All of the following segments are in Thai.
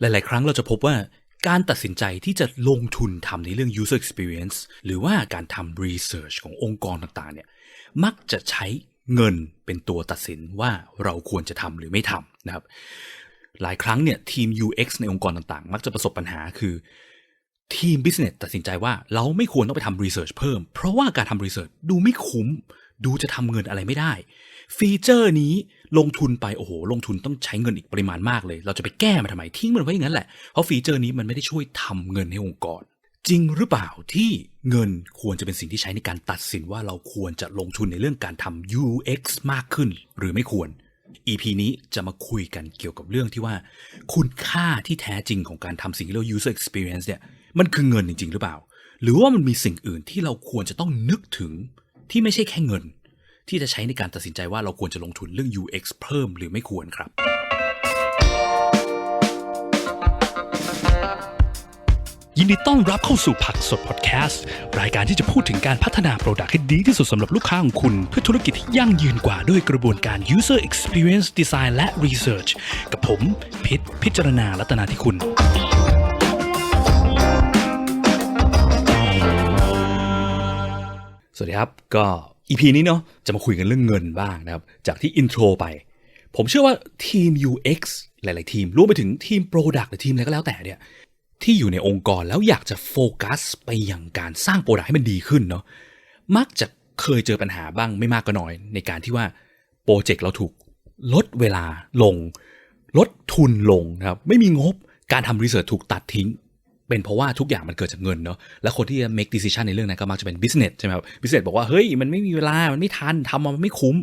หลาย ๆ ครั้งเราจะพบว่าการตัดสินใจที่จะลงทุนทำในเรื่อง user experience หรือว่าการทำ research ขององค์กรต่าง ๆ เนี่ย มักจะใช้เงินเป็นตัวตัดสินว่าเราควรจะทำหรือไม่ทำนะครับ หลายครั้งเนี่ยทีม UX ในองค์กรต่างๆ มักจะประสบปัญหาคือทีม Business ตัดสินใจว่าเราไม่ควรต้องไปทำ Research เพิ่ม เพราะว่าการทำ Research ดูไม่คุ้ม ดูจะทำเงินอะไรไม่ได้ ฟีเจอร์นี้ ลงทุนไปโอ้โห ลงทุนต้องใช้เงินอีกปริมาณมากเลย เราจะไปแก้มันทำไมทิ้งมันไว้อย่างนั้นแหละ เพราะฟีเจอร์นี้มันไม่ได้ช่วยทำเงินให้องค์กร จริงหรือเปล่าที่เงินควรจะเป็นสิ่งที่ใช้ในการตัดสินว่าเราควรจะลงทุนในเรื่องการทำ UX มากขึ้น หรือไม่ควร EP นี้จะมาคุยกันเกี่ยวกับเรื่องที่ว่า คุณค่าที่แท้จริงของการทำสิ่งที่เรา user experience เนี่ยมันคือเงินจริง ๆ หรือเปล่า หรือว่ามันมีสิ่งอื่นที่เราควรจะต้องนึกถึงที่ไม่ใช่แค่เงิน ที่จะใช้ในการตัดสินใจว่าเราควรจะลงทุนเรื่อง UX เพิ่มหรือไม่ควรครับยินดีต้อนรับเข้าสู่ผักสดพอดแคสต์รายการที่จะพูดถึงการพัฒนาโปรดักต์ให้ดีที่สุดสำหรับลูกค้าของคุณ เพื่อธุรกิจที่ยั่งยืนกว่าด้วยกระบวนการ user experience design และ research กับผม พิษพิจารณาลัตนาที่คุณสวัสดีครับ ก็ EP นี้เนาะจะมาคุยกันเรื่องเงินบ้างนะครับ จากที่อินโทรไป ผมเชื่อว่าทีม UX หลาย ๆ ทีมรวมไปถึงทีม Product หรือทีมอะไรก็แล้วแต่เนี่ยที่อยู่ในองค์กรแล้วอยากจะโฟกัสไปยังการสร้างโปรดักต์ให้มันดีขึ้นเนาะมักจะเคยเจอปัญหาบ้างไม่มากก็น้อย ในการที่ว่าโปรเจกต์เราถูกลดเวลาลง ลดทุนลงนะครับไม่มีงบการทำรีเสิร์ชถูกตัดทิ้ง เป็นเพราะว่าทุกอย่างมันเกิดจากเงินเนาะและคนที่จะ make decision ในเรื่องนั้นก็มักจะเป็น business ใช่ไหมครับ business บอกว่าเฮ้ยมันไม่มีเวลา มันไม่ทันทำมันไม่คุ้ม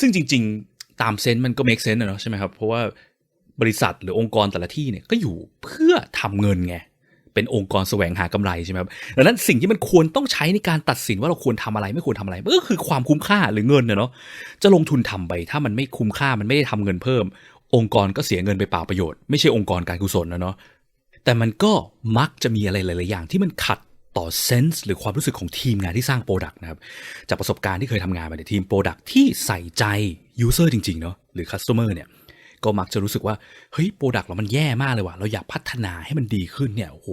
ซึ่งจริง ๆ ตามเซนส์มันก็ make sense เนาะใช่ไหมครับ เพราะว่าบริษัทหรือองค์กรแต่ละที่เนี่ยก็อยู่เพื่อทำเงินไงเป็นองค์กรแสวงหากำไรใช่ไหมครับดังนั้นสิ่งที่มันควรต้องใช้ในการตัดสินว่าเราควรทำอะไรไม่ควรทำอะไรมันก็คือความคุ้มค่าหรือเงินเนาะจะลงทุนทำไปถ้ามันไม่คุ้มค่ามันไม่ได้ทำเงินเพิ่ม องค์กรก็เสียเงินไปเปล่าประโยชน์ไม่ใช่องค์กรการกุศลนะเนาะ แต่มันก็มักจะมีอะไรหลาย ๆ อย่างที่มันขัดต่อเซนส์หรือความรู้สึกของทีมงานที่สร้างโปรดักต์นะครับ จากประสบการณ์ที่เคยทำงานมาในทีมโปรดักต์ที่ใส่ใจยูเซอร์จริง ๆ เนาะหรือคัสเตอร์เนี่ยก็มักจะรู้สึกว่าเฮ้ยโปรดักต์เรามันแย่มากเลยว่ะเราอยากพัฒนาให้มันดีขึ้นเนี่ยโอ้โห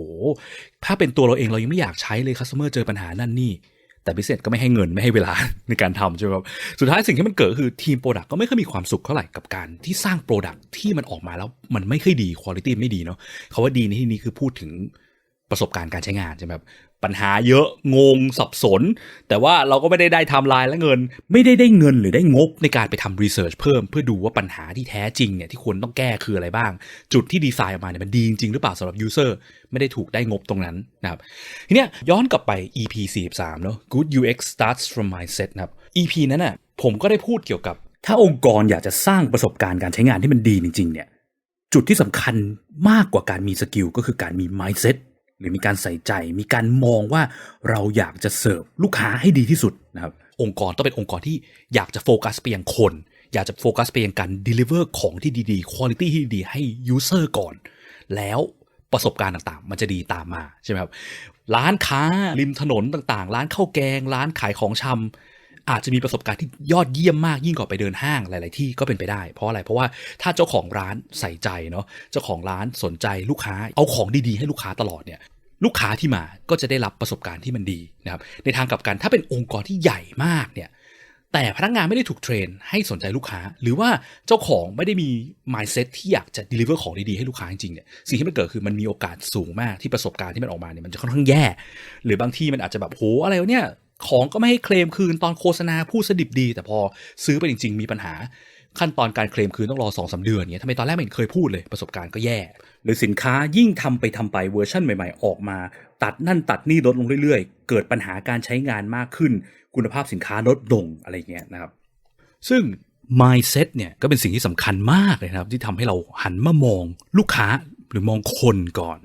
ถ้าเป็นตัวเราเองเรายังไม่อยากใช้เลยคัสเตอร์เจอปัญหานั่นนี่ แต่พิเศษก็ไม่ให้เงินไม่ให้เวลาในการทำใช่ไหมครับสุดท้ายสิ่งที่มันเกิดคือทีมโปรดักต์ก็ไม่เคยมีความสุขเท่าไหร่กับการที่สร้างโปรดักต์ที่มันออกมาแล้วมันไม่ค่อยดีคุณภาพไม่ดีเนาะคาว่าดีในที่นี้คือพูดถึงประสบการณ์การใช้งานใช่ไหมครับ ปัญหาเยอะงงสับสน แต่ว่าเราก็ไม่ได้ได้ไทม์ไลน์และเงิน ไม่ได้ได้เงินหรือได้งบในการไปทำรีเสิร์ชเพิ่มเพื่อดูว่าปัญหาที่แท้จริงเนี่ยที่ควรต้องแก้คืออะไรบ้าง จุดที่ดีไซน์ออกมาเนี่ยมันดีจริงหรือเปล่าสำหรับยูเซอร์ไม่ได้ถูกได้งบตรงนั้นนะครับทีเนี้ยย้อนกลับไป EP 43เนาะ Good UX starts from mindset นะครับ EP นั้นน่ะผมก็ได้พูดเกี่ยวกับ ถ้าองค์กรอยากจะสร้างประสบการณ์การใช้งานที่มันดีจริงๆเนี่ยจุดที่สำคัญมากกว่าการมีสกิลก็คือการมี mindset หรือมีการใส่ใจมีการมองว่าเราอยากจะเสิร์ฟลูกค้าให้ดีที่สุดนะครับองค์กรต้องเป็นองค์กรที่อยากจะโฟกัสไปยังคน อยากจะโฟกัสไปยังการ deliver ของที่ดีๆ quality ที่ดีให้ user ก่อน แล้วประสบการณ์ต่างๆ มันจะดีตามมาใช่ไหมครับร้านค้าริมถนนต่างๆ ร้านข้าวแกง ร้านขายของชำ อาจจะมีประสบการณ์ที่ยอดเยี่ยมมากยิ่งกว่าไปเดินห้างหลาย ๆ ที่ก็เป็นไปได้ เพราะอะไรเพราะว่าถ้าเจ้าของร้านใส่ใจเนาะเจ้าของร้านสนใจลูกค้าเอาของดีๆ ให้ลูกค้าตลอดเนี่ยลูกค้าที่มาก็จะได้รับประสบการณ์ที่มันดีนะครับในทางกลับกันถ้าเป็นองค์กรที่ใหญ่มากเนี่ยแต่พนักงานไม่ได้ถูกเทรนให้สนใจลูกค้า หรือว่าเจ้าของไม่ได้มี mindset ที่อยากจะ deliver ของดี ๆ ให้ลูกค้าจริงๆเนี่ยสิ่งที่มันเกิดคือมันมีโอกาสสูงมากที่ประสบการณ์ที่มันออกมาเนี่ยมันจะค่อนข้างแย่ หรือบางที่มันอาจจะแบบโหอะไรวะเนี่ย ของก็ไม่ให้เคลมคืนตอนโฆษณาพูดสดิบดี แต่พอซื้อไปจริง ๆ มีปัญหาขั้นตอนการเคลมคืนต้องรอ2องสาเดือนเนี่ยทำไมตอนแรกไม่เห็นเคยพูดเลยประสบการณ์ก็แย่ หรือสินค้ายิ่งทำไปทำไปเวอร์ชันใหม่ๆ ออกมา ตัดนั่นตัดนี่ลดลงเรื่อยๆ เกิดปัญหาการใช้งานมากขึ้น คุณภาพสินค้าลดลงอะไรเงี้ยนะครับ ซึ่ง mindset เนี่ยก็เป็นสิ่งที่สำคัญมากเลยนะครับ ที่ทำให้เราหันมามองลูกค้าหรือมองคนก่อน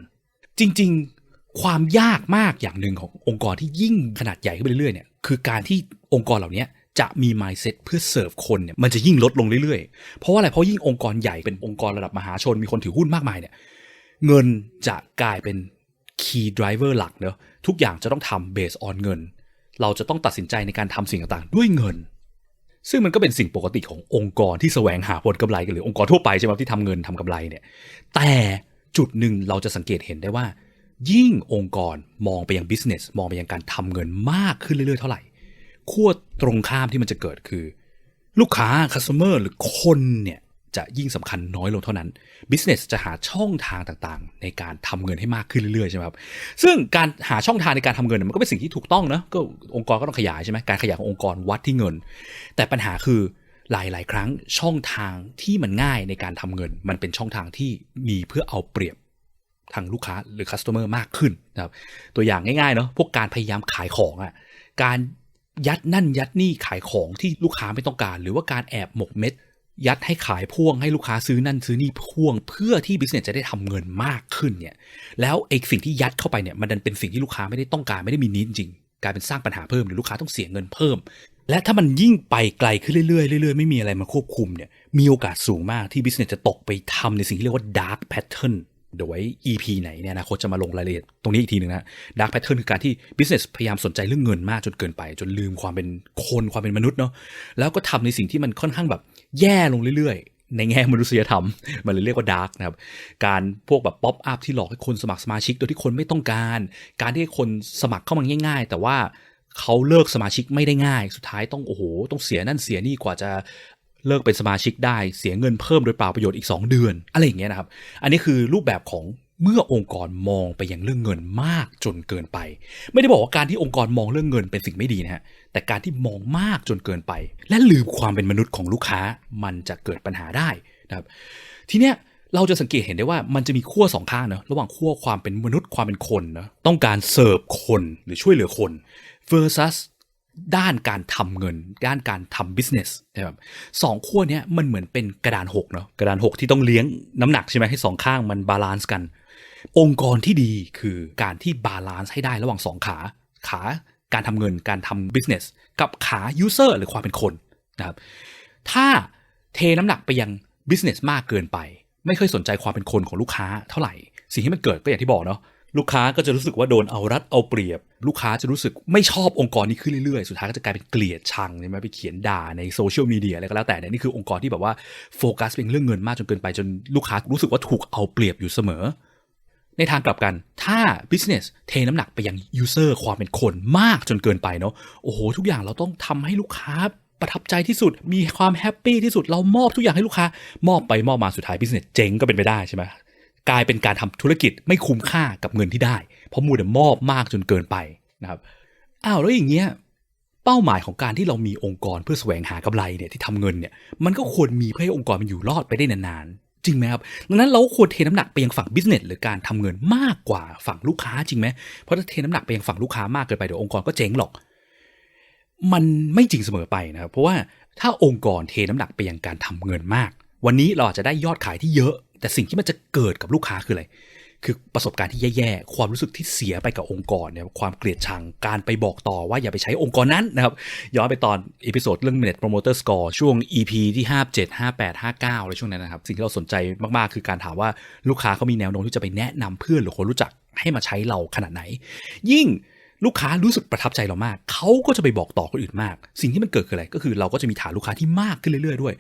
จริง ๆ ความยากมากอย่างหนึ่งขององค์กรที่ยิ่งขนาดใหญ่ขึ้นไปเรื่อยๆเนี่ยคือการที่องค์กรเหล่านี้จะมี mindset เพื่อเสิร์ฟคนเนี่ยมันจะยิ่งลดลงเรื่อยๆ เพราะว่าอะไรเพราะยิ่งองค์กรใหญ่เป็นองค์กรระดับมหาชนมีคนถือหุ้นมากมายเนี่ยเงินจะกลายเป็น key driver หลักเนอะทุกอย่างจะต้องทำ based on เงิน เราจะต้องตัดสินใจในการทำสิ่งต่างๆ ด้วยเงิน ซึ่งมันก็เป็นสิ่งปกติขององค์กรที่แสวงหาผลกำไรกันหรือองค์กรทั่วไปใช่ไหมที่ทำเงินทำกำไรเนี่ยแต่จุดหนึ่งเราจะสังเกตเห็นได้ว่า ยิ่งองค์กรมองไปยัง business มองไปยังการทำเงินมากขึ้นเรื่อยๆ เท่าไหร่ขั้วตรงข้ามที่มันจะเกิดคือ ลูกค้า customer หรือคนเนี่ยจะยิ่งสำคัญน้อยลงเท่านั้น business จะหาช่องทางต่างๆ ในการทำเงินให้มากขึ้นเรื่อยๆ ใช่ไหมครับ ซึ่งการหาช่องทางในการทำเงินมันก็เป็นสิ่งที่ถูกต้องนะ ก็องค์กรก็ต้องขยายใช่ไหมการขยายขององค์กรวัดที่เงิน แต่ปัญหาคือหลายๆ ครั้งช่องทางที่มันง่ายในการทำเงิน มันเป็นช่องทางที่มีเพื่อเอาเปรียบ ทางลูกค้าหรือ customer มากขึ้นนะครับตัวอย่างง่ายๆเนาะพวกการพยายามขายของอะ่ะการยัดนั่นยัดนี่ขายของที่ลูกค้าไม่ต้องการ หรือว่าการแอบหมกเม็ด ยัดให้ขายพ่วงให้ลูกค้าซื้อนั่นซื้อนี่พ่วง เพื่อที่บิสเนสจะได้ทำเงินมากขึ้นเนี่ยแล้วไอ้สิ่งที่ยัดเข้าไปเนี่ยมันดันเป็นสิ่งที่ลูกค้าไม่ได้ต้องการไม่ได้มีนิดจริงกลายเป็นสร้างปัญหาเพิ่มหรือลูกค้าต้องเสียเงินเพิ่ม และถ้ามันยิ่งไปไกลขึ้นเรื่อยๆเรื่อยๆไม่มีอะไรมาควบคุมเนี่ยมีโอกาสสูงมากที่บิสเนสจะตกไปทำในสิ่งที่เรียกว่า dark pattern เดี๋ยวไว้ EP ไหนเนี่ยนะโคจะมาลงรายละเอียดตรงนี้อีกทีหนึ่งนะ dark pattern คือการที่ business พยายามสนใจเรื่องเงินมากจนเกินไป จนลืมความเป็นคนความเป็นมนุษย์เนาะแล้วก็ทำในสิ่งที่มันค่อนข้างแบบแย่ลงเรื่อยๆ ในแง่มนุษยธรรม มันเลยเรียกว่า dark นะครับการพวกแบบ pop up ที่หลอกให้คนสมัครสมาชิกโดยที่คนไม่ต้องการ การที่คนสมัครเข้ามาง่าย ๆ แต่ว่าเขาเลิกสมาชิกไม่ได้ง่าย สุดท้ายต้องโอ้โห ต้องเสียนั่นเสียนี่กว่าจะ เลิกเป็นสมาชิกได้เสียเงินเพิ่มโดยเปล่าประโยชน์อีก 2 เดือน อะไรอย่างเงี้ยนะครับ อันนี้คือรูปแบบของเมื่อองค์กรมองไปยังเรื่องเงินมากจนเกินไป ไม่ได้บอกว่าการที่องค์กรมองเรื่องเงินเป็นสิ่งไม่ดีนะฮะแต่การที่มองมากจนเกินไป และลืมความเป็นมนุษย์ของลูกค้ามันจะเกิดปัญหาได้นะครับทีเนี้ยเราจะสังเกตเห็นได้ว่ามันจะมีขั้วสองข้างเนอะระหว่างขั้วความเป็นมนุษย์ความเป็นคนเนอะต้องการเสิร์ฟคนหรือช่วยเหลือคน versus ด้านการทำเงิน ด้านการทำ business นะครับสองขั้วเนี้ยมันเหมือนเป็นกระดานหกเนาะกระดานหกที่ต้องเลี้ยงน้ำหนักใช่ไหมให้สองข้างมันบาลานซ์กัน องค์กรที่ดีคือการที่บาลานซ์ให้ได้ระหว่างสองขาขาการทำเงินการทำ business กับขา user หรือความเป็นคนนะครับถ้าเทน้ำหนักไปยัง business มากเกินไป ไม่เคยสนใจความเป็นคนของลูกค้าเท่าไหร่ สิ่งที่มันเกิดก็อย่างที่บอกเนาะ ลูกค้าก็จะรู้สึกว่าโดนเอารัดเอาเปรียบ ลูกค้าจะรู้สึกไม่ชอบองค์กรนี้ขึ้นเรื่อยๆ สุดท้ายก็จะกลายเป็นเกลียดชังใช่ไหมไปเขียนด่าในโซเชียลมีเดียอะไรก็แล้วแต่เนี่ยนี่คือองค์กรที่แบบว่าโฟกัสเป็นเรื่องเงินมากจนเกินไปจนลูกค้ารู้สึกว่าถูกเอาเปรียบอยู่เสมอ ในทางกลับกัน ถ้า business เทน้ำหนักไปยัง user ความเป็นคนมากจนเกินไปเนาะโอ้โหทุกอย่างเราต้องทำให้ลูกค้าประทับใจที่สุด มีความแฮปปี้ที่สุด เรามอบทุกอย่างให้ลูกค้า มอบไปมอบมาสุดท้าย business เจ๊งก็เป็นไปได้ใช่ไหม กลายเป็นการทำธุรกิจไม่คุ้มค่ากับเงินที่ได้ เพราะมูแต่มอบมากจนเกินไปนะครับอ้าวแล้วอย่างเงี้ยเป้าหมายของการที่เรามีองค์กรเพื่อแสวงหากำไรเนี่ยที่ทำเงินเนี่ยมันก็ควรมีเพื่อให้องค์กรมันอยู่รอดไปได้นานๆจริงไหมครับดังนั้นเราควรเทน้ำหนักไปยังฝั่งบิสเนสหรือการทำเงินมากกว่าฝั่งลูกค้าจริงไหมเพราะถ้าเทน้ำหนักไปยังฝั่งลูกค้ามากเกินไปเดี๋ยวองค์กรก็เจ๊งหรอก มันไม่จริงเสมอไปนะครับเพราะว่าถ้าองค์กรเทน้ำหนักไปยังการทำเงินมาก วันนี้เราอาจจะได้ยอดขายที่เยอะ แต่สิ่งที่มันจะเกิดกับลูกค้าคืออะไร คือประสบการณ์ที่แย่ๆ ความรู้สึกที่เสียไปกับองค์กรเนี่ยความเกลียดชัง การไปบอกต่อว่าอย่าไปใช้องค์กรนั้นนะครับ ย้อนไปตอนอีพิโซดเรื่อง Net Promoter Score ช่วง EP ที่ 57 58 59อะไรช่วงนั้นนะครับ สิ่งที่เราสนใจมากๆ คือการถามว่าลูกค้าเขามีแนวโน้มที่จะไปแนะนำเพื่อนหรือคนรู้จักให้มาใช้เราขนาดไหน ยิ่งลูกค้ารู้สึกประทับใจเรามาก เขาก็จะไปบอกต่อคนอื่นมาก สิ่งที่มันเกิดคืออะไร ก็คือเราก็จะมีฐานลูกค้าที่มากขึ้นเรื่อย ๆ ด้วย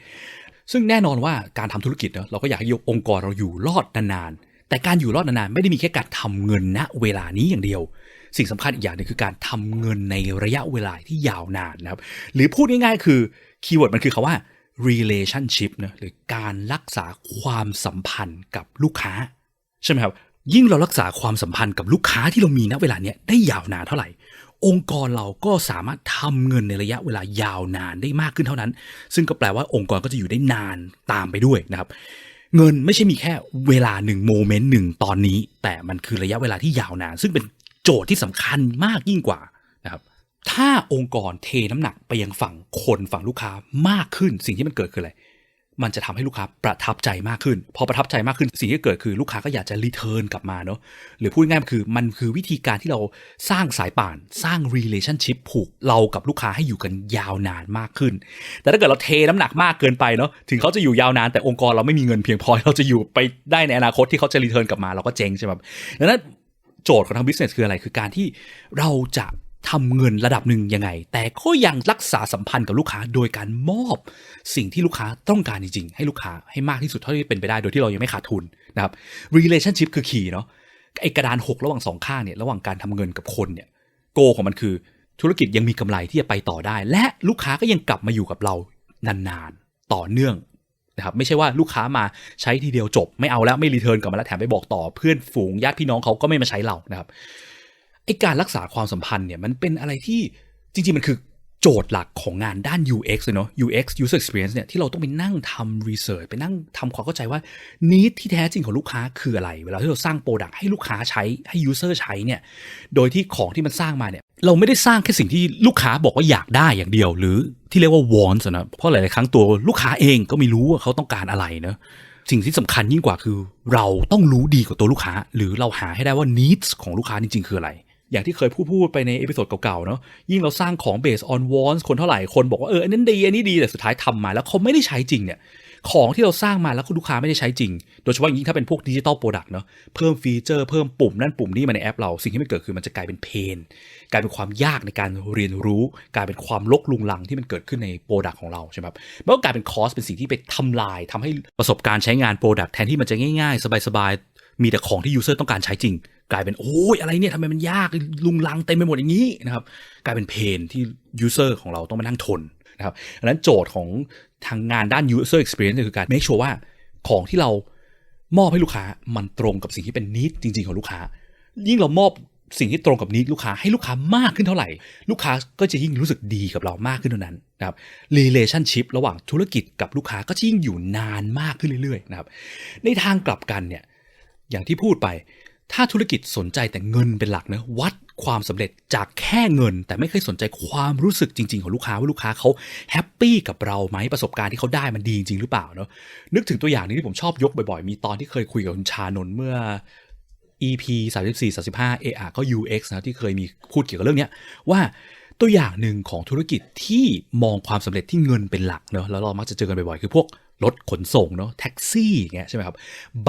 ซึ่งแน่นอนว่าการทำธุรกิจเนาะเราก็อยากให้องค์กรเราอยู่รอดนานๆแต่การอยู่รอดนานๆไม่ได้มีแค่การทำเงินณเวลานี้อย่างเดียว สิ่งสำคัญอีกอย่างหนึงคือการทำเงินในระยะเวลาที่ยาวนานนะครับหรือพูดง่ายๆ คือคีย์เวิร์ดมันคือคาว่า relationship นะหรือการรักษาความสัมพันธ์กับลูกค้าใช่ไหมครับยิ่งเรารักษาความสัมพันธ์กับลูกค้าที่เรามีณเวลาเนี้ยได้ยาวนานเท่าไหร่ องค์กรเราก็สามารถทำเงินในระยะเวลายาวนานได้มากขึ้นเท่านั้น ซึ่งก็แปลว่าองค์กรก็จะอยู่ได้นานตามไปด้วยนะครับ เงินไม่ใช่มีแค่เวลาหนึ่งโมเมนต์หนึ่งตอนนี้ แต่มันคือระยะเวลาที่ยาวนาน ซึ่งเป็นโจทย์ที่สำคัญมากยิ่งกว่านะครับถ้าองค์กรเทน้ำหนักไปยังฝั่งคนฝั่งลูกค้ามากขึ้นสิ่งที่มันเกิดคืออะไร มันจะทำให้ลูกค้าประทับใจมากขึ้น พอประทับใจมากขึ้นสิ่งที่เกิดคือลูกค้าก็อยากจะรีเทิร์นกลับมาเนาะหรือพูดง่ายๆคือมันคือวิธีการที่เราสร้างสายป่านสร้าง relationship ผูกเรากับลูกค้าให้อยู่กันยาวนานมากขึ้น แต่ถ้าเกิดเราเทน้ำหนักมากเกินไปเนาะถึงเขาจะอยู่ยาวนานแต่องค์กรเราไม่มีเงินเพียงพอเราจะอยู่ไปได้ในอนาคตที่เขาจะรีเทิร์นกลับมาเราก็เจ๊งใช่ไหมครับดังนั้นโจทย์ของทาง business คืออะไรคือการที่เราจะ ทำเงินระดับหนึ่งยังไง แต่ก็ยังรักษาสัมพันธ์กับลูกค้าโดยการมอบสิ่งที่ลูกค้าต้องการจริงๆ ให้ลูกค้าให้มากที่สุดเท่าที่เป็นไปได้โดยที่เรายังไม่ขาดทุนนะครับ relationship คือ key เนาะไอกระดานหกระหว่างสองข้างเนี่ยระหว่างการทำเงินกับคนเนี่ยโกของมันคือธุรกิจยังมีกำไรที่จะไปต่อได้ และลูกค้าก็ยังกลับมาอยู่กับเรานานๆต่อเนื่องนะครับไม่ใช่ว่าลูกค้ามาใช้ทีเดียวจบ ไม่เอาแล้วไม่รีเทิร์นกลับมาแล้วแถมไปบอกต่อเพื่อนฝูงญาติพี่น้องเขาก็ไม่มาใช้เรานะครับ ไอการรักษาความสัมพันธ์เนี่ยมันเป็นอะไรที่จริงๆ มันคือโจทย์หลักของงานด้าน UX เลยเนาะ UX user experience เนี่ยที่เราต้องไปนั่งทำ research ไปนั่งทำความเข้าใจว่า need ที่แท้จริงของลูกค้าคืออะไร เวลาที่เราสร้าง product ให้ลูกค้าใช้ให้ user ใช้เนี่ยโดยที่ของที่มันสร้างมาเนี่ยเราไม่ได้สร้างแค่สิ่งที่ลูกค้าบอกว่าอยากได้อย่างเดียว หรือที่เรียกว่า wants นะเพราะหลายๆครั้งตัวลูกค้าเองก็ไม่รู้ว่าเขาต้องการอะไรเนะสิ่งที่สำคัญยิ่งกว่าคือ เราต้องรู้ดีกว่าตัวลูกค้า หรือเราหาให้ได้ว่า needs ของลูกค้าจริงๆ คืออะไร อย่างที่เคยพูดพูดไปในเอพิโซดเก่าๆเนาะยิ่งเราสร้างของ based on wants คนเท่าไหร่คนบอกว่าเอออันนั้นดีอันนี้ดีแต่สุดท้ายทำมา แล้วเขาไม่ได้ใช้จริงเนี่ยของที่เราสร้างมาแล้วคุณลูกค้าไม่ได้ใช้จริง โดยเฉพาะยิ่งถ้าเป็นพวกดิจิตอลโปรดักต์เนาะเพิ่มฟีเจอร์เพิ่มปุ่มนั่นปุ่มนี่มาในแอปเรา สิ่งที่มันเกิดคือมันจะกลายเป็นเพนกลายเป็นความยากในการเรียนรู้ กลายเป็นความลกลุงลังที่มันเกิดขึ้นในโปรดักต์ของเราใช่ไหมครับมันก็กลายเป็นคอสเป็นสิ่งที่ไปทำลายทำให้ประสบการณ์ใช้งานโปรดักต์แทนที่มันจะง่ายๆ สบายๆ มีแต่ของที่ยูเซอร์ต้องการใช้จริง กลายเป็นโอ้ยอะไรเนี่ยทำไมมันยากลุงลังเต็มไปหมดอย่างนี้นะครับกลายเป็นเพนที่ยูเซอร์ของเราต้องมานั่งทนนะครับดังนั้นโจทย์ของทางงานด้าน user experience คือการ make sure ว่าของที่เรามอบให้ลูกค้ามันตรงกับสิ่งที่เป็นนิดจริง ๆ ของลูกค้า ยิ่งเรามอบสิ่งที่ตรงกับนิดลูกค้าให้ลูกค้ามากขึ้นเท่าไหร่ ลูกค้าก็จะยิ่งรู้สึกดีกับเรามากขึ้นเท่านั้นนะครับ relationship ระหว่างธุรกิจกับลูกค้าก็จะยิ่งอยู่นานมากขึ้นเรื่อยๆนะครับในทางกลับกันเนี่ย อย่างที่พูดไป ถ้าธุรกิจสนใจแต่เงินเป็นหลักเนะวัดความสำเร็จจากแค่เงิน แต่ไม่เคยสนใจความรู้สึกจริง ๆ ของลูกค้าว่าลูกค้าเขาแฮปปี้กับเราไหมประสบการณ์ที่เขาได้มันดีจริงหรือเปล่าเนาะนึกถึงตัวอย่างนี้ที่ผมชอบยกบ่อยๆ มีตอนที่เคยคุยกับคุณชานนท์เมื่อ EP 34 35 AR ก็ UX นะที่เคยมีพูดเกี่ยวกับเรื่องนี้ว่าตัวอย่างหนึ่งของธุรกิจที่มองความสำเร็จที่เงินเป็นหลักเนอะแล้วเรามักจะเจอกันบ่อยๆ คือพวก รถขนส่งเนาะแท็กซี่อย่างเงี้ยใช่ไหมครับ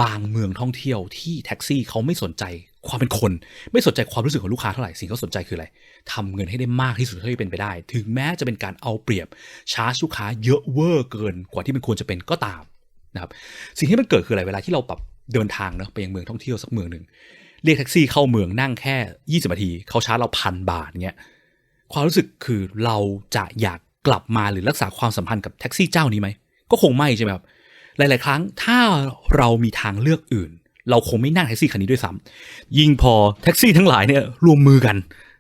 บางเมืองท่องเที่ยวที่แท็กซี่เขาไม่สนใจความเป็นคน ไม่สนใจความรู้สึกของลูกค้าเท่าไหร่สิ่งที่เขาสนใจคืออะไรทำเงินให้ได้มากที่สุดเท่าที่เป็นไปได้ ถึงแม้จะเป็นการเอาเปรียบชาร์จลูกค้าเยอะเวอร์เกินกว่าที่มันควรจะเป็นก็ตามนะครับสิ่งที่มันเกิดคืออะไรเวลาที่เราแบบเดินทางเนาะไปยังเมืองท่องเที่ยวสักเมืองหนึ่งเรียกแท็กซี่เข้าเมืองนั่งแค่ 20นาทีเขาชาร์จเราพันบาทเงี้ยความรู้สึกคือเราจะอยากกลับมาหรือรักษาความสัมพันธ์กับแท็กซี่เจ้านี้ไหม ก็คงไม่ใช่ไหมครับ หลาย ๆ ครั้งถ้าเรามีทางเลือกอื่น เราคงไม่นั่งแท็กซี่คันนี้ด้วยซ้ำยิ่งพอแท็กซี่ทั้งหลายเนี่ยรวมมือกัน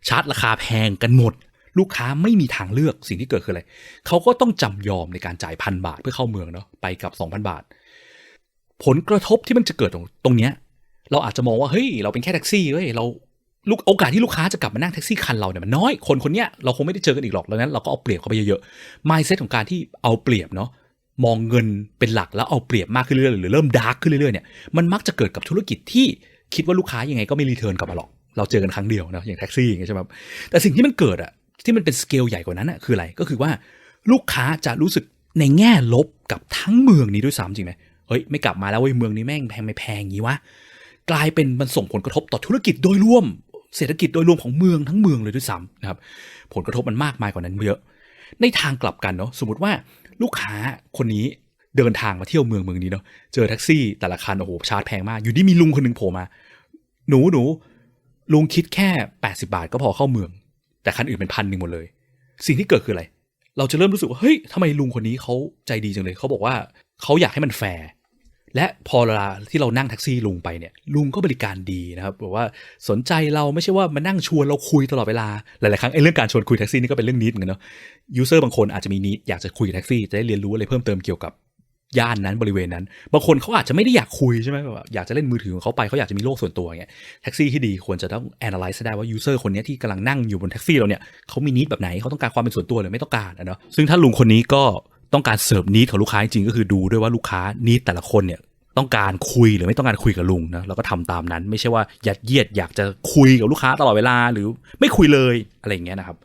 ชาร์จราคาแพงกันหมด ลูกค้าไม่มีทางเลือกสิ่งที่เกิดคืออะไรเขาก็ต้องจำยอมในการจ่ายพันบาทเพื่อเข้าเมืองเนาะไปกับ 2,000 บาท ผลกระทบที่มันจะเกิดตรงตรงเนี้ยเราอาจจะมองว่าเฮ้ยเราเป็นแค่แท็กซี่เว้ยเราลูกโอกาสที่ลูกค้าจะกลับมานั่งแท็กซี่คันเราเนี่ยมันน้อยคนคนเนี้ยเราคงไม่ได้เจอกันอีกหรอกดังนั้นเราก็เอาเปรียบเขาไปเยอะๆ mindset ของการที่เอาเปรียบเนาะ มองเงินเป็นหลักแล้วเอาเปรียบมากขึ้นเรื่อยๆหรือเริ่มดาร์กขึ้นเรื่อยๆเนี่ยมันมักจะเกิดกับธุรกิจที่คิดว่าลูกค้ายังไงก็ไม่รีเทิร์นกลับมาหรอก เราเจอกันครั้งเดียวนะอย่างแท็กซี่อย่างเงี้ยใช่ไหมแต่สิ่งที่มันเกิดอะที่มันเป็นสเกลใหญ่กว่านั้นอะคืออะไรก็คือว่าลูกค้าจะรู้สึกในแง่ลบกับทั้งเมืองนี้ด้วยซ้ำจริงไหมเฮ้ยไม่กลับมาแล้วเว้ยเมืองนี้แม่งแพงไม่แพงงี้วะกลายเป็นมันส่งผลกระทบต่อธุรกิจโดยรวม เศรษฐกิจโดยรวมของเมืองทั้งเมืองเลยด้วยซ้ำนะครับผลกระทบมันมากมายกว่านั้นเยอะ ในทางกลับกันเนาะสมมติว่า ลูกค้าคนนี้เดินทางมาเที่ยวเมืองเมืองนี้เนาะเจอแท็กซี่แต่ละคันโอ้โหชาร์จแพงมากอยู่ที่มีลุงคนหนึ่งโผล่มา หนูหนูลุงคิดแค่ 80 บาทก็พอเข้าเมือง แต่คันอื่นเป็นพันหนึ่งหมดเลย สิ่งที่เกิดคืออะไร เราจะเริ่มรู้สึกว่าเฮ้ยทำไมลุงคนนี้เขาใจดีจังเลยเขาบอกว่าเขาอยากให้มันแฟร์ และพอเวลาที่เรานั่งแท็กซี่ลุงไปเนี่ยลุงก็บริการดีนะครับบอกว่าสนใจเราไม่ใช่ว่ามานั่งชวนเราคุยตลอดเวลาหลายๆครั้งไอ้เรื่องการชวนคุยแท็กซี่นี่ก็เป็นเรื่องนิดเหมือนกันเนาะยูเซอร์บางคนอาจจะมีนิดอยากจะคุยกับแท็กซี่จะได้เรียนรู้อะไรเพิ่มเติมเกี่ยวกับย่านนั้นบริเวณนั้น บางคนเขาอาจจะไม่ได้อยากคุยใช่ไหมแบบอยากจะเล่นมือถือของเขาไปเขาอยากจะมีโลกส่วนตัวอย่างเงี้ยแท็กซี่ที่ดีควรจะต้อง analyze ได้ว่ายูเซอร์คนนี้ที่กำลังนั่งอยู่บนแท็กซี่เราเนี่ยเขามีนิดแบบไหนเขาต้องการความเป็นส่วนตัวหรือไม่ต้องการอะเนาะซึ่งถ้าลุงคนนี้ก็ ต้องการเสิร์ฟนิดของลูกค้าจริงก็คือดูด้วยว่าลูกค้านิดแต่ละคนเนี่ยต้องการคุยหรือไม่ต้องการคุยกับลุงนะเราก็ทำตามนั้น ไม่ใช่ว่ายัดเยียดอยากจะคุยกับลูกค้าตลอดเวลาหรือไม่คุยเลยอะไรอย่างเงี้ยนะครับ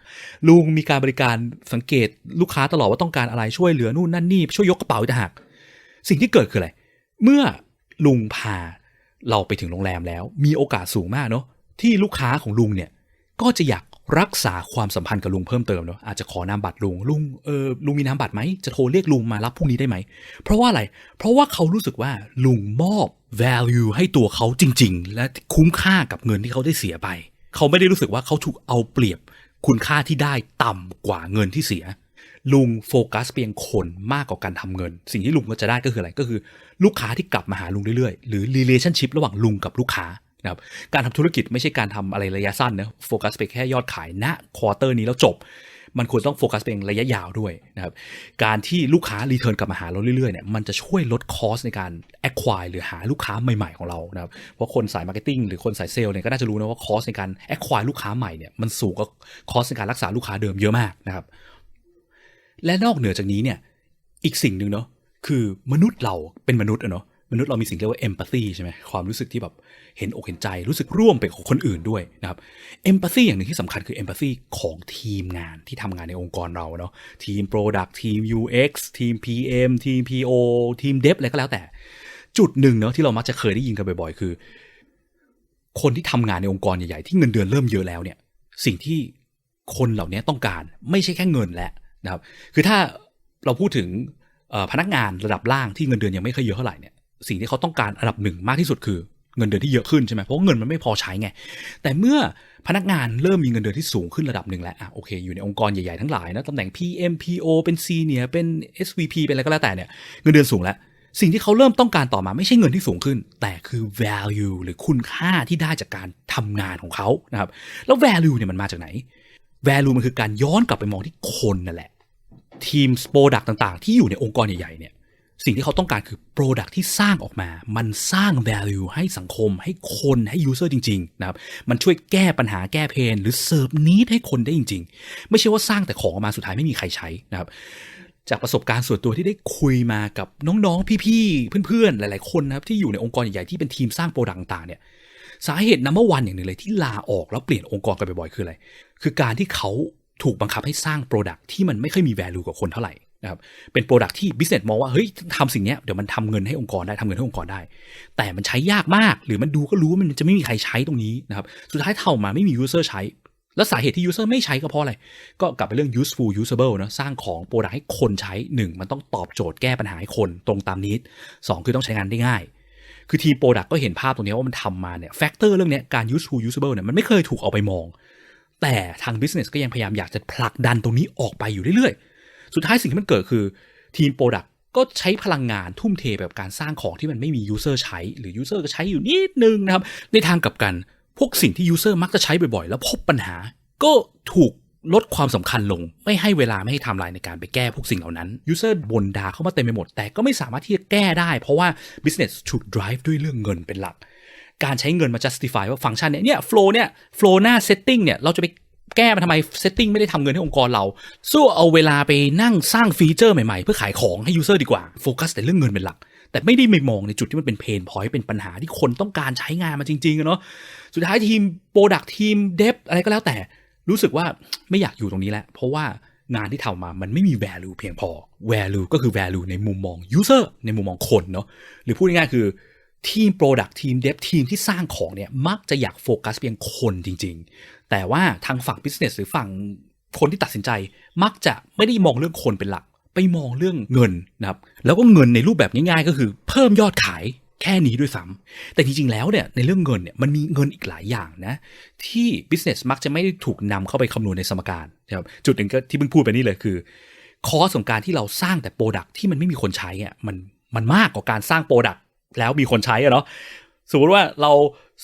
ลุงมีการบริการสังเกตลูกค้าตลอดว่าต้องการอะไรช่วยเหลือนู่นนั่นนี่ช่วยยกกระเป๋าอีกต่หากสิ่งที่เกิดคืออะไร เมื่อลุงพาเราไปถึงโรงแรมแล้ว มีโอกาสสูงมากเนาะที่ลูกค้าของลุงเนี่ยก็จะอยาก รักษาความสัมพันธ์กับลุงเพิ่มเติมเนาะอาจจะขอนามบัตรลุงลุงเออลุงมีนามบัตรไหมจะโทรเรียกลุงมารับพรุ่งนี้ได้ไหม เพราะว่าอะไร เพราะว่าเขารู้สึกว่าลุงมอบ value ให้ตัวเขาจริง ๆ และคุ้มค่ากับเงินที่เขาได้เสียไป เขาไม่ได้รู้สึกว่าเขาถูกเอาเปรียบคุณค่าที่ได้ต่ำกว่าเงินที่เสีย ลุงโฟกัสเพียงคนมากกว่าการทำเงิน สิ่งที่ลุงก็จะได้ก็คืออะไรก็คือ ลูกค้าที่กลับมาหาลุงเรื่อยๆ หรือ relationship ระหว่างลุงกับลูกค้า นะครับการทำธุรกิจไม่ใช่การทำอะไรระยะสั้นนะโฟกัสไปแค่ยอดขายณควอเตอร์นี้แล้วจบ มันควรต้องโฟกัสเป็นระยะยาวด้วยนะครับการที่ลูกค้ารีเทิร์นกลับมาหาเราเรื่อยๆเนี่ยมันจะช่วยลดคอสในการ acquire หรือหาลูกค้าใหม่ๆของเรานะครับเพราะคนสายมาร์เก็ตติ้งหรือคนสายเซลล์เนี่ยก็น่าจะรู้นะว่าคอสในการ acquire ลูกค้าใหม่เนี่ยมันสูงกว่าคอสในการรักษาลูกค้าเดิมเยอะมากนะครับและนอกเหนือจากนี้เนี่ยอีกสิ่งหนึ่งเนาะคือมนุษย์เราเป็นมนุษย์อะเนาะ มนุษย์เรามีสิ่งเรียกว่า empathy ใช่ไหมความรู้สึกที่แบบเห็นอกเห็นใจรู้สึกร่วมไปกับคนอื่นด้วยนะครับ empathy อย่างหนึ่งที่สำคัญคือ empathy ของทีมงานที่ทำงานในองค์กรเราเนาะทีม product ทีม UX ทีม PM ทีม PO ทีม dev อะไรก็แล้วแต่ จุดหนึ่งเนาะที่เรามักจะเคยได้ยินกันบ่อยๆ คือ คนที่ทำงานในองค์กรใหญ่ๆที่เงินเดือนเริ่มเยอะแล้วเนี่ย สิ่งที่คนเหล่านี้ต้องการไม่ใช่แค่เงินแหล้วนะครับ คือถ้าเราพูดถึงพนักงานระดับล่างที่เงินเดือนยังไม่ค่อยเยอะเท่าไหร่เนี่ย สิ่งที่เขาต้องการอันดับหนึ่งมากที่สุดคือเงินเดือนที่เยอะขึ้นใช่ไหมเพราะเงินมันไม่พอใช้ไง แต่เมื่อพนักงานเริ่มมีเงินเดือนที่สูงขึ้นระดับหนึ่งแล้วอะโอเค อยู่ในองค์กรใหญ่ๆทั้งหลายนะตำแหน่ง PM PO เป็น Senior เป็น SVP เป็นอะไรก็แล้วแต่เนี่ยเงินเดือนสูงแล้ว สิ่งที่เขาเริ่มต้องการต่อมาไม่ใช่เงินที่สูงขึ้น แต่คือ value หรือคุณค่าที่ได้จากการทำงานของเขานะครับแล้ว value เนี่ยมันมาจากไหน value มันคือการย้อนกลับไปมองที่คนนั่นแหละทีมโปรดักต่างๆ ที่อยู่ในองค์กรใหญ่ๆเนี่ย สิ่งที่เขาต้องการคือ Product ที่สร้างออกมา มันสร้าง value ให้สังคม ให้คนให้ user จริงๆนะครับมันช่วยแก้ปัญหาแก้เพนหรือเสิร์ฟนิดให้คนได้จริง ๆ ไม่ใช่ว่าสร้างแต่ของออกมาสุดท้ายไม่มีใครใช้นะครับจากประสบการณ์ส่วนตัวที่ได้คุยมากับน้องๆ พี่ๆ เพื่อนๆ หลายๆ คนนะครับที่อยู่ในองค์กรใหญ่ๆ ที่เป็นทีมสร้างโปรดักต์ต่างๆเนี่ยสาเหตุนัมเบอร์วันอย่างหนึ่งเลยที่ลาออกแล้วเปลี่ยนองค์กรกันบ่อยๆ คืออะไร คือการที่เขาถูกบังคับให้สร้างโปรดักต์ที่มันไม่ค่อยมี value กับคนเท่าไหร่ นะครับเป็นโปรดักที่ business มองว่าเฮ้ยทำสิ่งนี้เดี๋ยวมันทำเงินให้องค์กรได้ทำเงินให้องค์กรได้ แต่มันใช้ยากมาก หรือมันดูก็รู้ว่ามันจะไม่มีใครใช้ตรงนี้นะครับสุดท้ายเท่ามาไม่มี user ใช้ แล้วสาเหตุที่ user ไม่ใช้ก็เพราะอะไร ก็กลับไปเรื่อง useful usable นะสร้างของโปรดักให้คนใช้ 1 มันต้องตอบโจทย์แก้ปัญหาให้คนตรงตามนิดสองคือต้องใช้งานได้ง่าย คือทีโปรดักก็เห็นภาพตรงนี้ว่ามันทำมาเนี่ยแฟกเตอร์เรื่องเนี้ยการ useful usable เนี่ยมันไม่เคยถูกเอาไปมอง แต่ทาง business ก็ยังพยายามอยากจะผลักดันตรงนี้ออกไปอยู่เรื่อยๆ สุดท้ายสิ่งที่มันเกิดคือทีมโปรดักก็ใช้พลังงานทุ่มเทแบบการสร้างของที่มันไม่มี user ใช้ หรือ user ก็ใช้อยู่นิดนึงนะครับ ในทางกลับกัน พวกสิ่งที่ user มักจะใช้บ่อยๆ แล้วพบปัญหา ก็ถูกลดความสำคัญลง ไม่ให้เวลาไม่ให้ไทำลายในการไปแก้พวกสิ่งเหล่านั้น user บ่นด่าเข้ามาเต็มไปหมด แต่ก็ไม่สามารถที่จะแก้ได้ เพราะว่า business ถูก drive ด้วยเรื่องเงินเป็นหลักการใช้เงินมา justify ว่าฟังก์ชันเนี้ยเนี่ย flow เนี่ย flow หน้า setting เนี่ย เราจะไป แก้มันทำไม setting ไม่ได้ทำเงินให้องค์กรเรา สู้เอาเวลาไปนั่งสร้างฟีเจอร์ใหม่ๆ เพื่อขายของให้ user ดีกว่า โฟกัสแต่เรื่องเงินเป็นหลัก แต่ไม่ได้ไปมองในจุดที่มันเป็นเพนพอยต์เป็นปัญหาที่คนต้องการใช้งานมาจริงๆเนาะสุดท้ายทีมโปรดักทีมเดฟอะไรก็แล้วแต่รู้สึกว่าไม่อยากอยู่ตรงนี้แล้วเพราะว่างานที่ทำมามันไม่มี value เพียงพอ value ก็คือ value ในมุมมอง user ในมุมมองคนเนาะหรือพูดง่ายๆคือ ทีม Product ทีม Dev ทีมที่สร้างของเนี่ยมักจะอยากโฟกัสเพียงคนจริง ๆ แต่ว่าทางฝั่ง Business หรือฝั่งคนที่ตัดสินใจ มักจะไม่ได้มองเรื่องคนเป็นหลัก ไปมองเรื่องเงินนะครับแล้วก็เงินในรูปแบบง่ายๆ ก็คือเพิ่มยอดขายแค่นี้ด้วยซ้ำแต่จริงๆ แล้วเนี่ยในเรื่องเงินเนี่ยมันมีเงินอีกหลายอย่างนะ ที่ business มักจะไม่ได้ถูกนำเข้าไปคำนวณในสมการนะครับจุดหนึ่งก็ที่เพิ่งพูดไปนี่เลยคือ คอสของการที่เราสร้างแต่โปรดักที่มันไม่มีคนใช้อะมันมันมากกว่าการสร้างโปรดัก แล้วมีคนใช้อะเนาะสมมติว่าเรา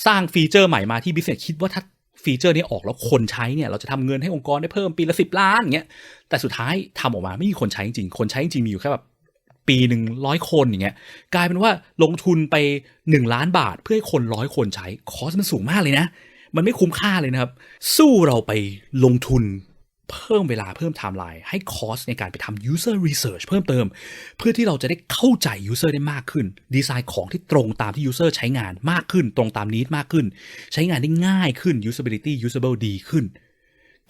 สร้างฟีเจอร์ใหม่มาที่ business คิดว่าถ้าฟีเจอร์นี้ออกแล้วคนใช้เนี่ยเราจะทำเงินให้องค์กรได้เพิ่มปีละสิบล้านอย่างเงี้ยแต่สุดท้ายทำออกมาไม่มีคนใช้จริงคนใช้จริงมีอยู่แค่แบบปีหนึ่งร้อยคนอย่างเงี้ยกลายเป็นว่าลงทุนไป 1 ล้านบาทเพื่อให้คนร้อยคนใช้คอสมันสูงมากเลยนะ มันไม่คุ้มค่าเลยนะครับ สู้เราไปลงทุน เพิ่มเวลาเพิ่มไทม์ไลน์ให้คอสในการไปทำ user research เพิ่มเติม เพื่อที่เราจะได้เข้าใจ user ได้มากขึ้น ดีไซน์ของที่ตรงตามที่ user ใช้งานมากขึ้น ตรงตามนี้มากขึ้น ใช้งานได้ง่ายขึ้น usability usable ดีขึ้น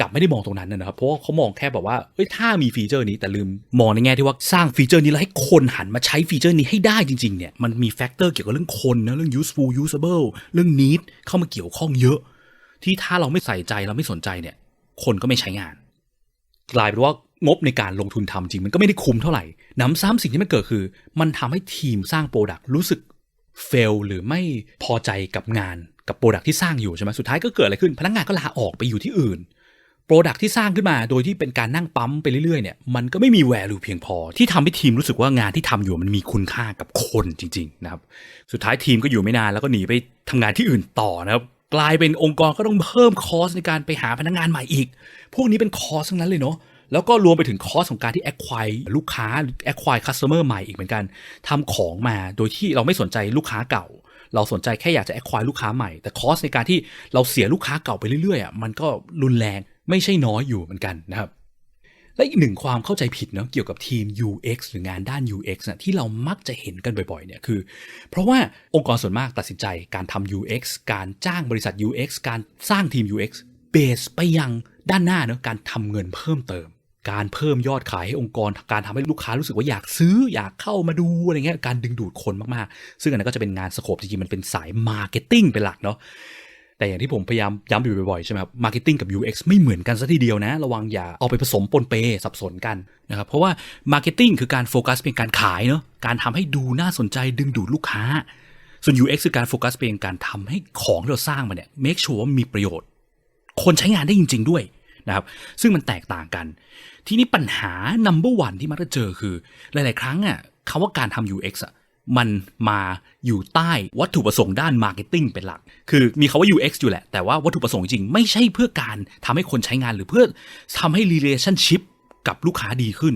กลับไม่ได้มองตรงนั้นนะครับ เพราะเขามองแค่แบบว่าเอ้ยถ้ามีฟีเจอร์นี้แต่ลืมมองในแง่ที่ว่าสร้างฟีเจอร์นี้แล้วให้คนหันมาใช้ฟีเจอร์นี้ให้ได้จริงๆเนี่ยมันมีแฟกเตอร์เกี่ยวกับเรื่องคนนะเรื่อง useful usable เรื่อง need เข้ามาเกี่ยวข้องเยอะ ที่ถ้าเราไม่ใส่ใจเราไม่สนใจเนี่ย คนก็ไม่ใช้งาน กลายเป็นว่างบในการลงทุนทำจริง มันก็ไม่ได้คุ้มเท่าไหร่หนำซ้ำสิ่งที่มันเกิดคือ มันทำให้ทีมสร้างโปรดักต์รู้สึกเฟลหรือไม่พอใจกับงานกับโปรดักต์ที่สร้างอยู่ใช่ไหมสุดท้ายก็เกิดอะไรขึ้น พนักงานก็ลาออกไปอยู่ที่อื่นโปรดักที่สร้างขึ้นมาโดยที่เป็นการนั่งปั๊มไปเรื่อยๆเนี่ยมันก็ไม่มีแวลูเพียงพอ ที่ทำให้ทีมรู้สึกว่างานที่ทำอยู่มันมีคุณค่ากับคนจริง ๆ นะครับ สุดท้ายทีมก็อยู่ไม่นานแล้วก็หนีไปทำงานที่อื่นต่อนะครับ กลายเป็นองค์กรก็ต้องเพิ่มคอสในการไปหาพนักงานใหม่อีก พวกนี้เป็นคอสทั้งนั้นเลยเนาะแล้วก็รวมไปถึงคอสของการที่แอคควายลูกค้าแอคควายคัสเตอร์ใหม่อีกเหมือนกันทำของมาโดยที่เราไม่สนใจลูกค้าเก่า เราสนใจแค่อยากจะแอคควายลูกค้าใหม่ แต่คอสในการที่เราเสียลูกค้าเก่าไปเรื่อยๆอะมันก็รุนแรงไม่ใช่น้อยอยู่เหมือนกันนะครับ และอีกหนึ่งความเข้าใจผิดเนาะเกี่ยวกับทีม UX หรืองานด้าน UX นะที่เรามักจะเห็นกันบ่อยๆเนี่ยคือ เพราะว่าองค์กรส่วนมากตัดสินใจการทำ UX การจ้างบริษัท UX การสร้างทีม UX เบสไปยังด้านหน้าเนาะการทำเงินเพิ่มเติม การเพิ่มยอดขายให้องค์กร การทำให้ลูกค้ารู้สึกว่าอยากซื้ออยากเข้ามาดูอะไรเงี้ยการดึงดูดคนมากๆ ซึ่งอันนั้นก็จะเป็นงานสโคปจริงๆมันเป็นสายมาร์เก็ตติ้งเป็นหลักเนาะ แต่อย่างที่ผมพยายามย้ำอยู่บ่อยๆ ใช่ไหมครับมาร์เก็ตติ้งกับ UX ไม่เหมือนกันซะทีเดียวนะ ระวังอย่าเอาไปผสมปนเปสับสนกันนะครับเพราะว่ามาร์เก็ตติ้งคือการโฟกัสเป็นการขายเนาะการทำให้ดูน่าสนใจดึงดูดลูกค้า ส่วน UX คือการโฟกัสเป็นการทำให้ของที่เราสร้างมาเนี่ย make sure ว่ามีประโยชน์ คนใช้งานได้จริง ๆ ด้วยนะครับซึ่งมันแตกต่างกัน ทีนี้ปัญหา number one ที่มักจะเจอคือหลาย ๆ ครั้งอะคำว่าการทำ UX อะ มันมาอยู่ใต้วัตถุประสงค์ด้านมาร์เก็ตติ้งเป็นหลัก คือมีคาว่า UX อยู่แหละ แต่ว่าวัตถุประสงค์จริงไม่ใช่เพื่อการทำให้คนใช้งานหรือเพื่อทำให้ relationship กับลูกค้าดีขึ้น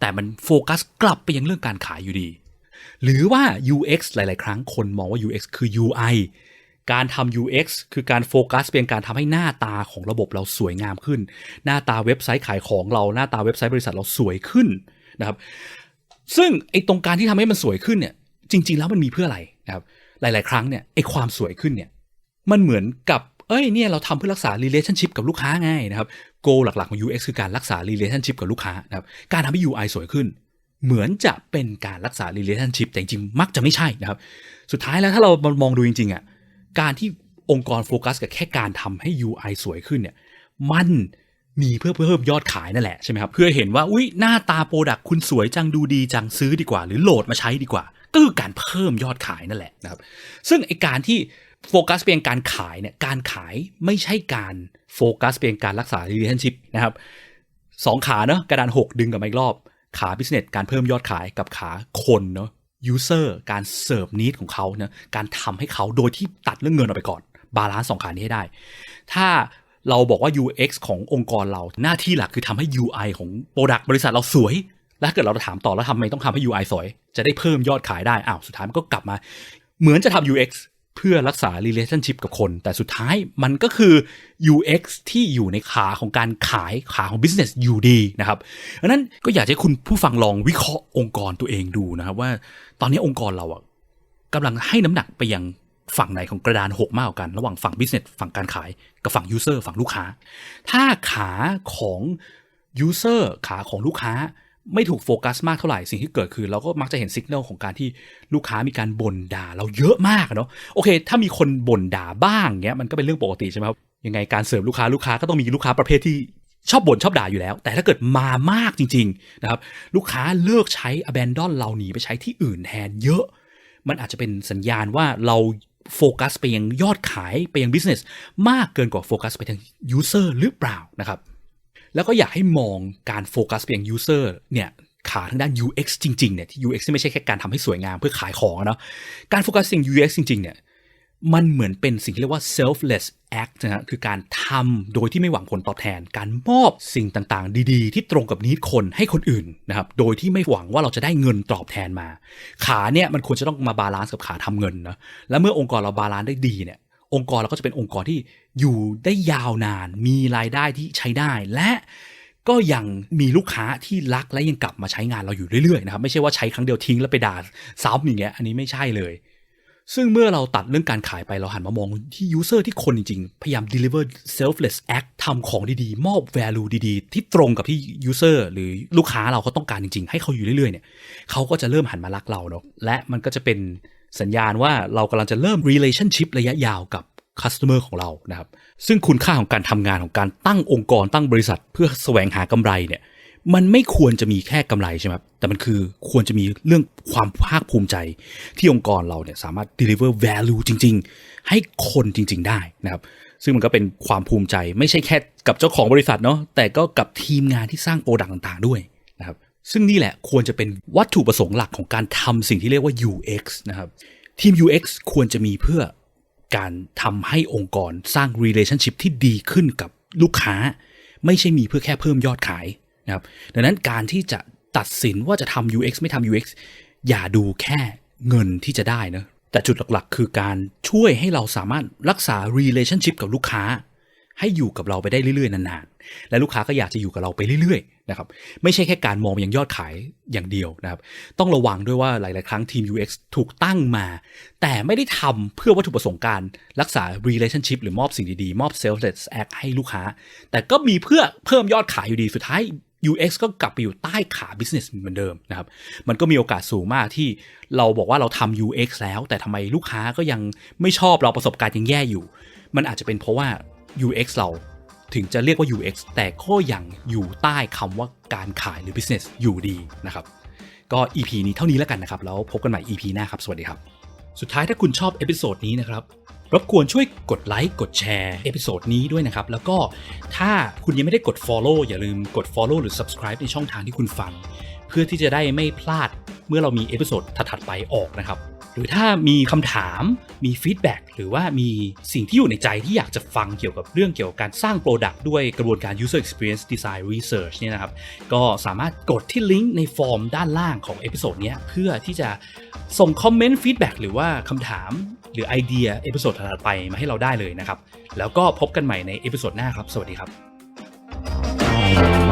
แต่มันโฟกัสกลับไปยังเรื่องการขายอยู่ดี หรือว่า UX หลาย ๆ ครั้งคนมองว่า UX คือ UI การทำ UX คือการโฟกัสเป็นการทำให้หน้าตาของระบบเราสวยงามขึ้น หน้าตาเว็บไซต์ขายของเรา หน้าตาเว็บไซต์บริษัทเราสวยขึ้นนะครับ ซึ่งไอ้ตรงการที่ทำให้มันสวยขึ้นเนี่ย จริง ๆ แล้วมันมีเพื่ออะไรนะครับ หลาย ๆ ครั้งเนี่ยไอ้ความสวยขึ้นเนี่ย มันเหมือนกับเอ้ยเนี่ยเราทำเพื่อรักษา relationship กับลูกค้าไงนะครับ goal หลัก ๆ ของ UX คือการรักษา relationship กับลูกค้านะครับการทำให้ UI สวยขึ้น เหมือนจะเป็นการรักษา relationship แต่จริงๆมักจะไม่ใช่นะครับ สุดท้ายแล้วถ้าเรามองดูจริงๆอะการที่องค์กรโฟกัสกับแค่การทำให้ UI สวยขึ้นเนี่ย มันมีเพื่อเพิ่มยอดขายนั่นแหละใช่ไหมครับเพื่อเห็นว่าอุ้ยหน้าตาโปรดักคุณสวยจังดูดีจังซื้อดีกว่า หรือโหลดมาใช้ดีกว่า ก็คือการเพิ่มยอดขายนั่นแหละนะครับ ซึ่งไอการที่โฟกัสเพียงการขายเนี่ยการขายไม่ใช่การโฟกัสเพียงการรักษา relationship นะครับสองขาเนาะกระดานหกดึงกับอีกรอบ ขา business การเพิ่มยอดขายกับขาคนเนาะ user การเสิร์ฟนิดของเขาเนะการทำให้เขาโดยที่ตัดเรื่องเงินออกไปก่อน บาลานซ์สองขานี้ให้ได้ ถ้าเราบอกว่า UX ขององค์กรเราหน้าที่หลักคือทำให้ UI ของ Product บริษัทเราสวย แล้วถ้าเกิดเราถามต่อแล้วทำไมต้องทำให้ UI สวย จะได้เพิ่มยอดขายได้อ้าวสุดท้ายมันก็กลับมา เหมือนจะทำ UX เพื่อรักษา relationship กับคน แต่สุดท้ายมันก็คือ UX ที่อยู่ในขาของการขายขาของ business อยู่ดีนะครับดังนั้นก็อยากให้คุณผู้ฟังลองวิเคราะห์องค์กรตัวเองดูนะครับว่าตอนนี้องค์กรเราอะกำลังให้น้ำหนักไปยังฝั่งไหนของกระดานหกมากกว่ากัน ระหว่างฝั่ง business ฝั่งการขายกับฝั่ง user ฝั่งลูกค้า ถ้าขาของ user ขาของลูกค้า ไม่ถูกโฟกัสมากเท่าไหร่สิ่งที่เกิดคือเราก็มักจะเห็นสัญญาณของการที่ลูกค้ามีการบ่นด่า เราเยอะมากเนาะโอเค ถ้ามีคนบ่นด่าบ้างเงี้ยมันก็เป็นเรื่องปกติใช่ไหมครับยังไงการเสิร์ฟลูกค้าลูกค้าก็ต้องมีลูกค้าประเภทที่ชอบบ่นชอบด่าอยู่แล้ว แต่ถ้าเกิดมามากจริงๆนะครับลูกค้าเลิกใช้ abandon เราหนีไปใช้ที่อื่นแทนเยอะ มันอาจจะเป็นสัญญาณว่าเราโฟกัสไปยังยอดขายไปยัง business มากเกินกว่าโฟกัสไปทาง user หรือเปล่านะครับ แล้วก็อยากให้มองการโฟกัสไปยัง user เนี่ยขาทางด้าน UX จริงๆเนี่ยที่ UX ที่ไม่ใช่แค่การทำให้สวยงามเพื่อขายของนะการโฟกัสสิ่ง UX จริงๆเนี่ยมันเหมือนเป็นสิ่งที่เรียกว่า selfless act นะฮะคือการทำโดยที่ไม่หวังผลตอบแทน การมอบสิ่งต่างๆ ดีๆ ที่ตรงกับนิดคนให้คนอื่นนะครับโดยที่ไม่หวังว่าเราจะได้เงินตอบแทนมา ขาเนี่ยมันควรจะต้องมาบาลานซ์กับขาทำเงินนะและเมื่อองค์กรเราบาลานซ์ได้ดีเนี่ย องค์กรเราก็จะเป็นองค์กรที่อยู่ได้ยาวนาน มีรายได้ที่ใช้ได้และก็ยังมีลูกค้าที่รักและยังกลับมาใช้งานเราอยู่เรื่อยๆนะครับไม่ใช่ว่าใช้ครั้งเดียวทิ้งแล้วไปด่าซ้ำอย่างเงี้ยอันนี้ไม่ใช่เลย ซึ่งเมื่อเราตัดเรื่องการขายไปเราหันมามองที่ user ที่คนจริงๆ พยายาม deliver selfless act ทำของดีๆ มอบ value ดีๆ ที่ตรงกับที่ user หรือลูกค้าเราเขาต้องการจริงๆ ให้เขาอยู่เรื่อยๆเนี่ยเขาก็จะเริ่มหันมารักเราเนาะและมันก็จะเป็น สัญญาณว่าเรากำลังจะเริ่ม relationship ระยะยาวกับ customer ของเรานะครับ ซึ่งคุณค่าของการทำงานของการตั้งองค์กรตั้งบริษัท เพื่อแสวงหากำไรเนี่ยมันไม่ควรจะมีแค่กำไรใช่ไหมแต่มันคือควรจะมีเรื่องความภาคภูมิใจ ที่องค์กรเราเนี่ยสามารถ deliver value จริง ๆ ให้คนจริง ๆ ได้นะครับ ซึ่งมันก็เป็นความภูมิใจ ไม่ใช่แค่กับเจ้าของบริษัทเนาะ แต่ก็กับทีมงานที่สร้างโปรดักต์ต่าง ๆ ด้วย ซึ่งนี่แหละควรจะเป็นวัตถุประสงค์หลักของการทำสิ่งที่เรียกว่า UX นะครับ ทีม UX ควรจะมีเพื่อการทำให้องค์กรสร้าง relationship ที่ดีขึ้นกับลูกค้า ไม่ใช่มีเพื่อแค่เพิ่มยอดขายนะครับดังนั้นการที่จะตัดสินว่าจะทำ UX ไม่ทำ UX อย่าดูแค่เงินที่จะได้นะแต่จุดหลักๆ คือการช่วยให้เราสามารถรักษา relationship กับลูกค้า ให้อยู่กับเราไปได้เรื่อยๆนานๆ และลูกค้าก็อยากจะอยู่กับเราไปเรื่อยๆนะครับไม่ใช่แค่การมองไปยังยอดขายอย่างเดียวนะครับ ต้องระวังด้วยว่าหลายๆ ครั้งทีม UX ถูกตั้งมา แต่ไม่ได้ทำเพื่อวัตถุประสงค์การรักษา relationship หรือมอบสิ่งดีๆ มอบ selfless act ให้ลูกค้า แต่ก็มีเพื่อเพิ่มยอดขายอยู่ดีสุดท้าย UX ก็กลับไปอยู่ใต้ขา business เหมือนเดิมนะครับ มันก็มีโอกาสสูงมากที่เราบอกว่าเราทำ UX แล้ว แต่ทำไมลูกค้าก็ยังไม่ชอบเราประสบการณ์ยังแย่อยู่ มันอาจจะเป็นเพราะว่า UX เราถึงจะเรียกว่า UX แต่ก็ยังอยู่ใต้คำว่าการขายหรือ business อยู่ดีนะครับ ก็ EP นี้เท่านี้แล้วกันนะครับ แล้วพบกันใหม่ EP หน้าครับ สวัสดีครับ สุดท้ายถ้าคุณชอบเอพิโซดนี้นะครับ รบกวนช่วยกดไลค์กดแชร์เอพิโซดนี้ด้วยนะครับ แล้วก็ถ้าคุณยังไม่ได้กด Follow อย่าลืมกด Follow หรือ Subscribe ในช่องทางที่คุณฟัง เพื่อที่จะได้ไม่พลาดเมื่อเรามีเอพิโซดถัดๆไปออกนะครับ หรือถ้ามีคำถามมีฟีดแบ็กหรือว่ามีสิ่งที่อยู่ในใจที่อยากจะฟังเกี่ยวกับเรื่องเกี่ยวกับการสร้าง Product ด้วยกระบวนการ User Experience Design Research เนี่ยนะครับ ก็สามารถกดที่ลิงก์ในฟอร์มด้านล่างของเอพิโซดนี้เพื่อที่จะส่งคอมเมนต์ฟีดแบ็กหรือว่าคำถามหรือไอเดียเอพิโซดถัดไปมาให้เราได้เลยนะครับ แล้วก็พบกันใหม่ในเอพิโซดหน้าครับ สวัสดีครับ